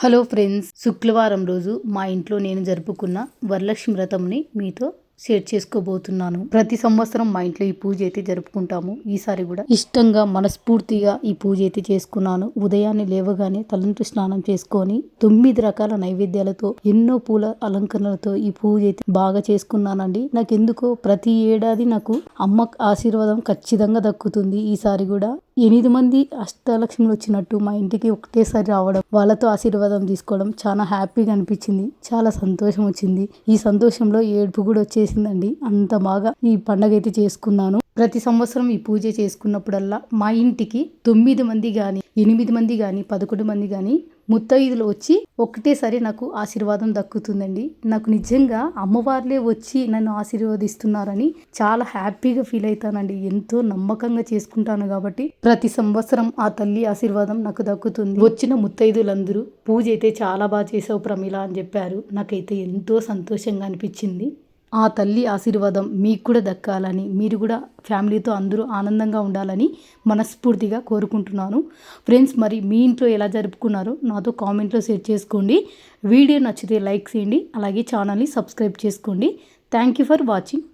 Hello friends శుక్రవారం రోజు మా ఇంట్లో నేను జరుపుకున్న వరలక్ష్మి వ్రతంని మీతో షేర్ చేసుకోబోతున్నాను. ప్రతి సంవత్సరం మా ఇంట్లో ఈ పూజ అయితే జరుపుకుంటాము. ఈసారి కూడా ఇష్టంగా మనస్ఫూర్తిగా ఈ పూజ అయితే చేసుకున్నాను. ఉదయాన్నే లేవగానే తలంటు స్నానం చేసుకొని తొమ్మిది రకాల నైవేద్యాలతో ఎన్నో పూల అలంకరణలతో ఈ పూజ అయితే బాగా చేసుకున్నానండి. నాకు ఎందుకో ప్రతి ఏడాది నాకు అమ్మ ఆశీర్వాదం ఖచ్చితంగా దక్కుతుంది. ఈసారి కూడా ఎనిమిది మంది అష్టలక్ష్ములు వచ్చినట్టు మా ఇంటికి ఒకటేసారి రావడం వాళ్ళతో ఆశీర్వాదం తీసుకోవడం చాలా హ్యాపీగా అనిపించింది. చాలా సంతోషం వచ్చింది. ఈ సంతోషంలో ఏడుపు కూడా వచ్చేసిందండి. అంత బాగా ఈ పండగ అయితే చేసుకున్నాను. ప్రతి సంవత్సరం ఈ పూజ చేసుకున్నప్పుడల్లా మా ఇంటికి తొమ్మిది మంది కానీ ఎనిమిది మంది కానీ పదకొండు మంది కానీ ముత్తైదులు వచ్చి ఒకటేసారి నాకు ఆశీర్వాదం దక్కుతుందండి. నాకు నిజంగా అమ్మవార్లే వచ్చి నన్ను ఆశీర్వదిస్తున్నారని చాలా హ్యాపీగా ఫీల్ అవుతానండి ఎంతో నమ్మకంగా చేసుకుంటాను కాబట్టి ప్రతి సంవత్సరం ఆ తల్లి ఆశీర్వాదం నాకు దక్కుతుంది. వచ్చిన ముత్తైదులందరూ పూజ అయితే చాలా బాగా చేసావు ప్రమిళ అని చెప్పారు. నాకైతే ఎంతో సంతోషంగా అనిపించింది. ఆ తల్లి ఆశీర్వాదం మీకు కూడా దక్కాలని మీరు కూడా ఫ్యామిలీతో అందరూ ఆనందంగా ఉండాలని మనస్ఫూర్తిగా కోరుకుంటున్నాను. ఫ్రెండ్స్ మరి మీ ఇంట్లో ఎలా జరుపుకున్నారో నాతో కామెంట్లో షేర్ చేసుకోండి. వీడియో నచ్చితే లైక్ చేయండి అలాగే ఛానల్ని సబ్స్క్రైబ్ చేసుకోండి. Thank you for watching.